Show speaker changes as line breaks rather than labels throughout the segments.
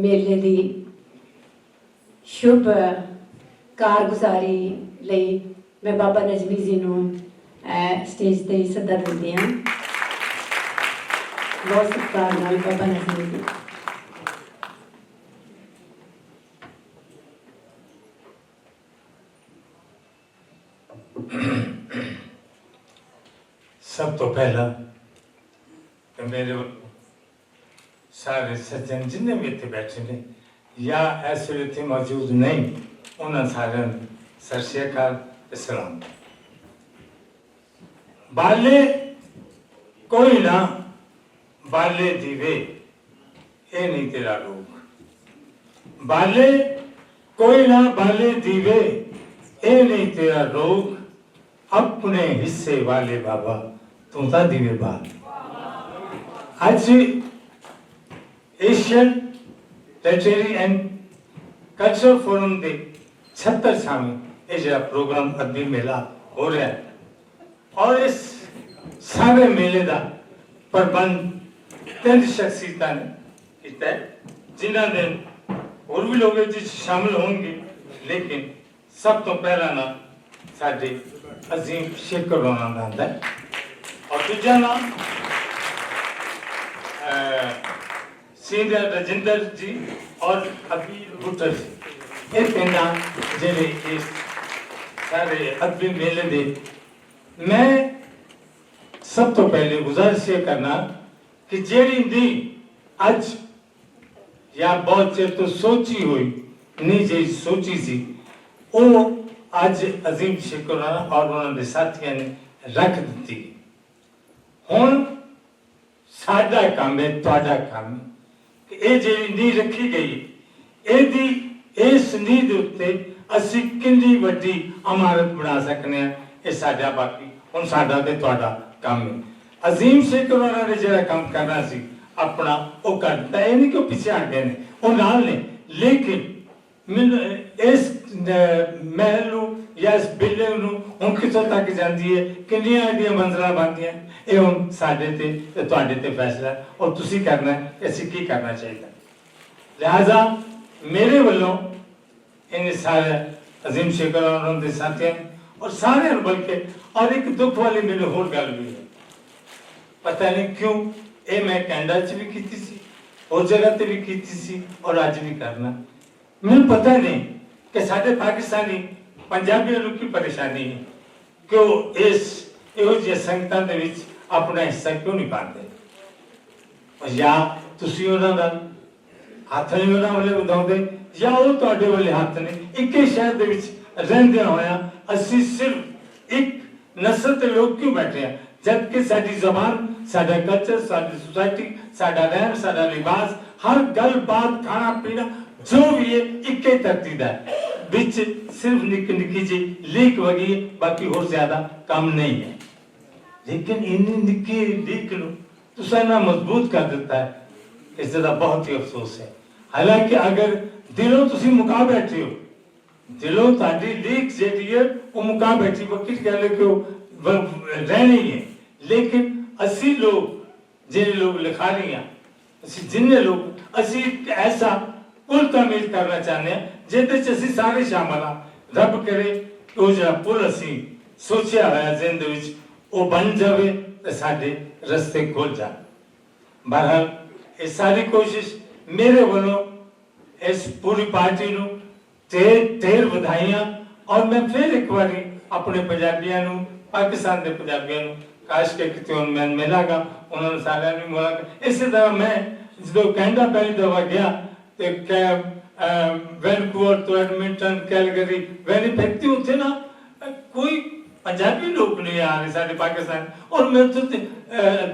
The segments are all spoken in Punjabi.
ਮੇਲੇ ਦੀ ਸ਼ੁਭ ਕਾਰਗੁਜ਼ਾਰੀ ਲਈ ਮੈਂ ਬਾਬਾ ਨਜਮੀ ਜੀ ਨੂੰ ਸਟੇਜ ਤੇ ਸੱਦਾ ਦਿੰਦੀ ਹਾਂ। ਬਹੁਤ ਸਤਿਕਾਰ ਨਾਲ ਬਾਬਾ ਨਜਮੀ ਜੀ।
ਸਭ ਤੋਂ ਪਹਿਲਾਂ ਮੇਰੇ ਸਾਰੇ ਸੱਜਣ ਜਿੰਨੇ ਵੀ ਇੱਥੇ ਬੈਠੇ ਨੇ ਜਾਂ ਇਸ ਵੇਲੇ ਇੱਥੇ ਮੌਜੂਦ ਨਹੀਂ ਉਹਨਾਂ ਸਾਰਿਆਂ ਨੂੰ ਸਤਿ ਸ਼੍ਰੀ ਅਕਾਲ ਤੇ ਸਲਾਮ ਬਾਲੇ ਕੋਈ ਨਾ ਬਾਲੇ ਦੀਵੇ ਇਹ ਨਹੀਂ ਤੇਰਾ ਰੋਗ ਬਾਲੇ ਕੋਈ ਨਾ ਬਾਲੇ ਦੀਵੇ ਇਹ ਨਹੀਂ ਤੇਰਾ ਰੋਗ ਆਪਣੇ ਹਿੱਸੇ ਵਾਲੇ ਬਾਬਾ ਤੂੰ ਤਾਂ ਦੀਵੇ ਬਾਲ ਅੱਜ Asian literary and culture forum ਦੇ 76 ਸਾਵੇਂ ਇਹ ਜਿਹੜਾ ਪ੍ਰੋਗਰਾਮ ਅਦਬੀ ਮੇਲਾ ਹੋ ਰਿਹਾ ਹੈ। ਔਰ ਇਸ ਸਾਰੇ ਮੇਲੇ ਦਾ ਪ੍ਰਬੰਧ ਤਿੰਨ ਸ਼ਖਸੀਅਤਾਂ ਨੇ ਕੀਤਾ ਹੈ, ਜਿਨ੍ਹਾਂ ਦੇ ਹੋਰ ਵੀ ਲੋਕ ਇਸ ਵਿੱਚ ਸ਼ਾਮਲ ਹੋਣਗੇ ਲੇਕਿਨ ਸਭ ਤੋਂ ਪਹਿਲਾ ਨਾਮ ਸਾਡੇ ਅਜ਼ੀਮ ਸ਼ੇਖਰ ਰੋਣਾ ਦਾ ਆਉਂਦਾ ਹੈ। ਔਰ ਦੂਜਾ ਨਾਮ ਸੀਨੀਅਰ ਰਜਿੰਦਰ ਜੀ ਔਰ ਅਬੀਰ ਬੁੱਟਰ ਜੀ ਇਹ ਪਿੰਡਾਂ ਜਿਹੜੇ ਇਸ ਸਾਰੇ ਅਦਬੀ ਮੇਲੇ ਦੇ ਮੈਂ ਸਭ ਤੋਂ ਪਹਿਲੇ ਗੁਜ਼ਾਰਿਸ਼ ਇਹ ਕਰਨਾ ਕਿ ਜਿਹੜੀ ਦੀ ਅੱਜ ਜਾਂ ਬਹੁਤ ਚਿਰ ਤੋਂ ਸੋਚੀ ਹੋਈ ਨਹੀਂ ਜੇ ਸੋਚੀ ਸੀ ਉਹ ਅੱਜ ਅਜ਼ੀਮ ਸ਼ੁਕਰਾਨਾ ਔਰ ਉਹਨਾਂ ਦੇ ਸਾਥੀਆਂ ਨੇ ਰੱਖ ਦਿੱਤੀ ਹੁਣ ਸਾਡਾ ਕੰਮ ਹੈ ਤੁਹਾਡਾ ਕੰਮ ਕਿ ਇਹ ਜਿਹੜੀ ਨੀਂਹ ਰੱਖੀ ਗਈ, ਇਹਦੀ ਇਸ ਨੀਂਹ ਦੇ ਉੱਤੇ ਅਸੀਂ ਕਿੰਨੀ ਵੱਡੀ ਇਮਾਰਤ ਬਣਾ ਸਕਨੇ ਆ, ਇਹ ਸਾਡਾ ਬਾਕੀ, ਹੁਣ ਸਾਡਾ ਤੇ ਤੁਹਾਡਾ ਕੰਮ ਹੈ। ਅਜ਼ੀਮ ਸ਼ੁਕਰਾਨਾ ਨੇ ਜਿਹੜਾ ਕੰਮ ਕਰਨਾ ਸੀ, ਆਪਣਾ ਉਹ ਕਰਦਾ ਇਹ ਨਹੀਂ ਕਿ ਉਹ ਪਿੱਛੇ ਹਟ ਗਏ ਨੇ, ਉਹ ਨਾਲ ਨੇ। ਲੇਕਿਨ ਮੈਨੂੰ ਇਸ ਮਹਿਲ ਜਾਂ ਇਸ ਬਿਲਡਿੰਗ ਨੂੰ ਹੁਣ ਕਿੱਥੋਂ ਤੱਕ ਜਾਂਦੀ ਹੈ ਕਿੰਨੀਆਂ ਇਹਦੀਆਂ ਮੰਜ਼ਲਾਂ ਬਣਦੀਆਂ? ਇਹ ਹੁਣ ਸਾਡੇ ਤੇ ਤੇ ਤੁਹਾਡੇ ਤੇ ਫੈਸਲਾ ਔਰ ਤੁਸੀਂ ਕਰਨਾ ਅਸੀਂ ਕੀ ਕਰਨਾ ਚਾਹੀਦਾ? ਲਿਹਾਜ਼ਾ ਮੇਰੇ ਵੱਲੋਂ ਇਹਨੇ ਸਾਰੇ ਅਜ਼ੀਮ ਸ਼ੇਖਰ ਉਹਨਾਂ ਦੇ ਸਾਥੀਆਂ ਔਰ ਸਾਰਿਆਂ ਨੂੰ ਬਲਕਿ ਔਰ ਇੱਕ ਦੁੱਖ ਵਾਲੀ ਮੈਨੂੰ ਹੋਰ ਗੱਲ ਵੀ ਹੈ। ਪਤਾ ਨਹੀਂ ਕਿਉਂ ਇਹ ਮੈਂ ਕੈਨੇਡਾ 'ਚ ਵੀ ਕੀਤੀ ਸੀ ਉਸ ਜਗ੍ਹਾ ਤੇ ਵੀ ਕੀਤੀ ਸੀ ਔਰ ਅੱਜ ਵੀ ਕਰਨਾ। ਮੈਨੂੰ ਪਤਾ ਨਹੀਂ ਕਿ ਸਾਡੇ ਪਾਕਿਸਤਾਨੀ ਪੰਜਾਬੀਆਂ ਨੂੰ ਕੀ ਪਰੇਸ਼ਾਨੀ ਹੈ ਕਿ ਉਹ ਇਸ ਇਹੋ ਜਿਹੇ ਸੰਗਤਾਂ ਦੇ ਵਿੱਚ ਆਪਣਾ ਹਿੱਸਾ ਕਿਉਂ ਨਹੀਂ ਪਾਉਂਦੇ? ਜਾਂ ਤੁਸੀਂ ਉਹਨਾਂ ਦਾ ਹੱਥ ਨਹੀਂ ਉਹਨਾਂ ਵੱਲੇ ਵਧਾਉਂਦੇ, ਜਾਂ ਉਹ ਤੁਹਾਡੇ ਵੱਲੇ ਹੱਥ ਨੇ ਇੱਕੇ ਸ਼ਹਿਰ ਦੇ ਵਿੱਚ ਰਹਿੰਦਿਆਂ ਹੋਇਆ ਅਸੀਂ ਸਿਰਫ ਇੱਕ ਨਸਲ ਦੇ ਲੋਕ ਕਿਉਂ ਬੈਠੇ ਆ ਜਦ ਕਿ ਸਾਡੀ ਜ਼ਬਾਨ, ਸਾਡਾ ਕਲਚਰ ਸਾਡੀ ਸੁਸਾਇਟੀ ਸਾਡਾ ਰਹਿਣ, ਸਾਡਾ ਲਿਬਾਸ, ਹਰ ਗੱਲ ਬਾਤ ਖਾਣਾ ਪੀਣਾ ਜੋ ਵੀ ਹੈ, ਇੱਕੇ ਧਰਤੀ ਦਾ ਹੈ। ਵਿੱਚ ਸਿਰਫ ਨਿੱਕੀ ਨਿੱਕੀ ਜੀ ਲੀਕ ਵਗੀ ਹੈ, ਬਾਕੀ ਹੋਰ ਜ਼ਿਆਦਾ ਕੰਮ ਨਹੀਂ ਹੈ। ਲੇਕਿਨ ਇੰਨੀ ਨਿੱਕੀ ਲੀਕ ਨੂੰ ਤੁਸੀਂ ਨਾ ਮਜ਼ਬੂਤ ਕਰ ਇਸ ਦਾ ਬਹੁਤ ਹੀ ਅਫਸੋਸ ਹੈ। ਹਾਲਾਂਕਿ ਅਗਰ ਦਿਲੋਂ ਤੁਸੀਂ ਮੁਕਾ ਬੈਠੇ ਹੋ ਦਿਲੋਂ ਤੁਹਾਡੀ ਲੀਕ ਜਿਹੜੀ ਹੈ ਉਹ ਮੁਕਾ ਬੈਠੀ ਵਕੀਲ ਕਹਿ ਕਿ ਉਹ ਰਹਿਣੀ ਹੈ। ਲੇਕਿਨ ਅਸੀਂ ਲੋਕ ਜਿਹੜੇ ਲੋਕ ਲਿਖਾ ਰਹੇ ਹਾਂ ਅਸੀਂ ਜਿੰਨੇ ਲੋਕ ਅਸੀਂ ਐਸਾ ਪੁਲ ਤਾਮੀਲ ਕਰਨਾ ਚਾਹੁੰਦੇ ਹਾਂ। ਜਿਹਦੇ ਚ ਅਸੀਂ ਸਾਰੇ ਸ਼ਾਮਲ ਹਾਂ। ਰੱਬ ਕਰੇ ਕਿ ਉਹ ਜਿਹੜਾ ਪੁਲ ਅਸੀਂ ਸੋਚਿਆ ਹੋਇਆ ਜ਼ਿੰਦ ਵਿੱਚ, ਉਹ ਬਣ ਜਾਵੇ ਤੇ ਸਾਡੇ ਰਸਤੇ ਖੁੱਲ ਜਾਣ। ਬਹਰਹਾਲ, ਇਹ ਸਾਰੀ ਕੋਸ਼ਿਸ਼ ਮੇਰੇ ਵੱਲੋਂ ਇਸ ਪੂਰੀ ਪਾਰਟੀ ਨੂੰ ਢੇਰ ਢੇਰ ਵਧਾਈਆਂ ਔਰ ਮੈਂ ਫਿਰ ਇੱਕ ਵਾਰੀ ਆਪਣੇ ਪੰਜਾਬੀਆਂ ਨੂੰ, ਪਾਕਿਸਤਾਨ ਦੇ ਪੰਜਾਬੀਆਂ ਨੂੰ, ਕਾਸ਼ ਕੇ ਕਿਤੇ ਉਹਨਾਂ ਮੈਂ ਮਿਲਾਂਗਾ, ਉਹਨਾਂ ਨੂੰ ਸਾਰਿਆਂ ਨੂੰ ਮਿਲਾਂਗਾ ਇਸੇ ਤਰ੍ਹਾਂ ਮੈਂ ਜਦੋਂ ਕੈਨੇਡਾ ਪਹਿਲੀ ਦਫਾ ਗਿਆ ਤੇ ਵੈਨਕੂਵਰ ਤੋਂ ਐਡਮਿੰਟਨ ਕੈਲਗਰੀ ਵੈਨੀਪੈਕ ਤੇ ਉੱਥੇ ਨਾ ਕੋਈ ਪੰਜਾਬੀ ਲੋਕ ਨਹੀਂ ਆ ਰਹੇ ਸਾਡੇ ਪਾਕਿਸਤਾਨ ਔਰ ਮੈਂ ਤੇ,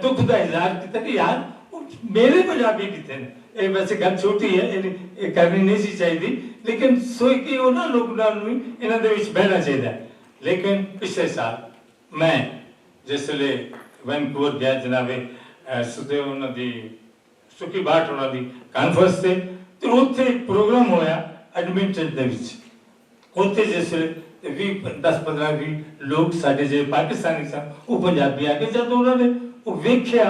ਦੁੱਖ ਦਾ ਇਜ਼ਹਾਰ ਕੀਤਾ ਕਿ ਯਾਰ ਮੇਰੇ ਪੰਜਾਬੀ ਕਿੱਥੇ ਨੇ ਇਹ ਵੈਸੇ ਗੱਲ ਛੋਟੀ ਹੈ ਇਹ ਕਰਨੀ ਨਹੀਂ ਸੀ ਚਾਹੀਦੀ ਲੇਕਿਨ ਸੋਈ ਕਿ ਉਹਨਾਂ ਲੋਕਾਂ ਨੂੰ ਇਹਨਾਂ ਦੇ ਵਿੱਚ ਬਹਿਣਾ ਚਾਹੀਦਾ ਲੇਕਿਨ ਪਿਛਲੇ ਸਾਲ ਮੈਂ ਜਿਸ ਵੇਲੇ ਵੈਨਕੂਵਰ ਗਿਆ ਜਨਾਬੇ ਸੁਦੇ ਉਹਨਾਂ ਦੀ ਸੁਖੀ ਬਾਟ ਉਹਨਾਂ ਦੀ ਕਾਨਫਰੰਸ ਤੇ ਉੱਥੇ ਇੱਕ ਪ੍ਰੋਗਰਾਮ ਹੋਇਆ ਐਡਮਿੰਟਨ ਦੇ ਵਿੱਚ ਉੱਥੇ ਜਿਸ ਵੇਲੇ ਵੀ 10 15 ਵੀ ਲੋਕ ਸਾਡੇ ਜਿਹੜੇ ਪਾਕਿਸਤਾਨੀ ਸਨ ਉਹ ਪੰਜਾਬੀ ਆ ਕੇ ਜਦੋਂ ਉਹਨਾਂ ਨੇ ਉਹ ਵੇਖਿਆ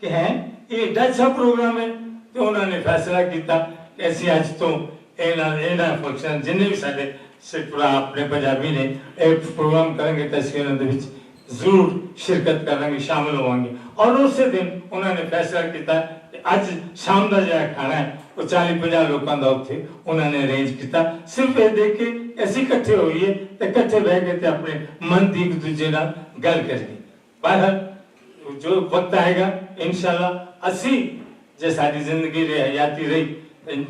ਕਿ ਹੈ ਇਹ ਏਡਾ ਅੱਛਾ ਪ੍ਰੋਗਰਾਮ ਹੈ ਤੇ ਉਹਨਾਂ ਨੇ ਫੈਸਲਾ ਕੀਤਾ ਕਿ ਕਿ ਅਸੀਂ ਅੱਜ ਤੋਂ ਇਹਨਾਂ ਇਹਨਾਂ ਫੰਕਸ਼ਨ ਜਿੰਨੇ ਵੀ ਸਾਡੇ ਸਿੱਖਰਾ ਆਪਣੇ ਪੰਜਾਬੀ ਨੇ ਇਹ ਪ੍ਰੋਗਰਾਮ ਕਰਾਂਗੇ ਤਾਂ ਅਸੀਂ ਉਹਨਾਂ ਦੇ ਵਿੱਚ ਜ਼ਰੂਰ ਸ਼ਿਰਕਤ ਕਰਾਂਗੇ ਸ਼ਾਮਲ ਹੋਵਾਂਗੇ ਔਰ ਉਸੇ ਦਿਨ ਉਹਨਾਂ ਨੇ ਫੈਸਲਾ ਕੀਤਾ ਕਿ ਅੱਜ ਸ਼ਾਮ ਦਾ ਜਿਹੜਾ ਖਾਣਾ ਹੈ, ਉਹ 40 50 ਲੋਕਾਂ ਦਾ ਉੱਥੇ ਉਹਨਾਂ ਨੇ ਅਰੇਂਜ ਕੀਤਾ। ਸਿਰਫ ਇਹ ਦੇਖ ਕੇ ਅਸੀਂ ਇਕੱਠੇ ਹੋਈਏ ਤੇ ਇਕੱਠੇ ਬਹਿ ਕੇ ਤੇ ਆਪਣੇ ਮਨ ਦੀ ਇੱਕ ਦੂਜੇ ਨਾਲ ਗੱਲ ਕਰੀਏ। ਬਹਰ ਜੋ ਵਕਤ ਆਏਗਾ, ਇਨਸ਼ਾਅੱਲਾ ਅਸੀਂ ਜੇ ਸਾਡੀ ਜ਼ਿੰਦਗੀ ਰਹੀ ਹਯਾਤੀ ਰਹੀ,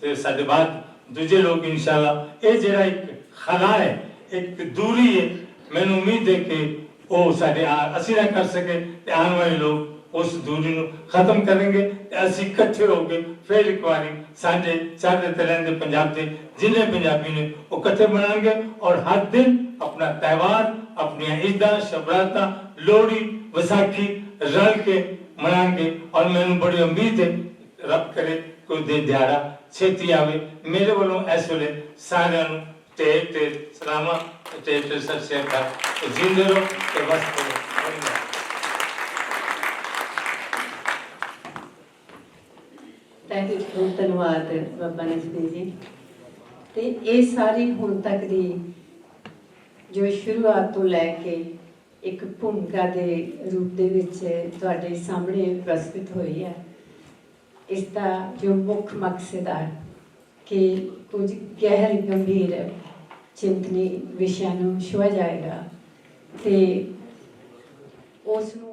ਤੇ ਸਾਡੇ ਬਾਅਦ ਦੂਜੇ ਲੋਕ ਇਨਸ਼ਾਅੱਲਾ, ਇਹ ਜਿਹੜਾ ਇੱਕ ਖਲਾ ਹੈ, ਇੱਕ ਦੂਰੀ ਹੈ, ਮੈਨੂੰ ਉਮੀਦ ਹੈ ਕਿ ਉਹ ਸਾਡੇ ਅਸੀਂ ਨਾ ਕਰ ਸਕੇ ਤੇ ਆਉਣ ਵਾਲੇ ਲੋਕ ਉਸ ਦੂਰੀ ਨੂੰ ਖਤਮ ਕਰਨਗੇ ਤੇ ਅਸੀਂ ਇਕੱਠੇ ਹੋ ਕੇ ਫਿਰ ਇੱਕ ਵਾਰੀ ਸਾਡੇ ਚੜ੍ਹਦੇ ਤਲਨ ਦੇ ਪੰਜਾਬ ਦੇ ਜਿੰਨੇ ਪੰਜਾਬੀ ਨੇ ਉਹ ਇਕੱਠੇ ਬਣਾਉਣਗੇ ਔਰ ਹਰ ਦਿਨ ਆਪਣਾ ਤਿਉਹਾਰ, ਆਪਣੀਆਂ ਈਦਾਂ ਸ਼ਬਰਾਤਾਂ ਲੋਹੜੀ, ਵਿਸਾਖੀ ਰਲ ਕੇ ਮਨਾएंगे ਔਰ ਮੈਨੂੰ ਬੜੀ ਉਮੀਦ ਹੈ, ਰੱਬ ਕਰੇ ਕੋਈ ਦੇ ਦਿਹਾੜਾ ਛੇਤੀ ਆਵੇ। ਮੇਰੇ ਵੱਲੋਂ ਇਸ ਵੇਲੇ ਸਾਰਿਆਂ ਨੂੰ ਤੇ ਤੇ ਸਲਾਮਾ ਤੇ ਤੇ ਸਤਿ ਸ਼੍ਰੀ ਅਕਾਲ। ਜਿੰਦੇ ਰਹੋ ਤੇ ਬਸ ਕਰੋ। ਧੰਨਵਾਦ।
ਤਹਿ ਧੰਨਵਾਦ ਬਾਬਾ ਨਜਮੀ ਜੀ ਤੇ ਇਹ ਸਾਰੀ ਹੁਣ ਤੱਕ ਦੀ ਜੋ ਸ਼ੁਰੂਆਤ ਤੋਂ ਲੈ ਕੇ ਇੱਕ ਭੂਮਿਕਾ ਦੇ ਰੂਪ ਦੇ ਵਿੱਚ ਤੁਹਾਡੇ ਸਾਹਮਣੇ ਪ੍ਰਸਤੁਤ ਹੋਈ ਹੈ ਇਸ ਦਾ ਜੋ ਮੁੱਖ ਮਕਸਦ ਹੈ ਕਿ ਕੁਝ ਗਹਿਰ ਗੰਭੀਰ ਚਿੰਤਨੀ ਵਿਸ਼ਿਆਂ ਨੂੰ ਛੁਆ ਜਾਏਗਾ ਤੇ ਉਸ ਨੂੰ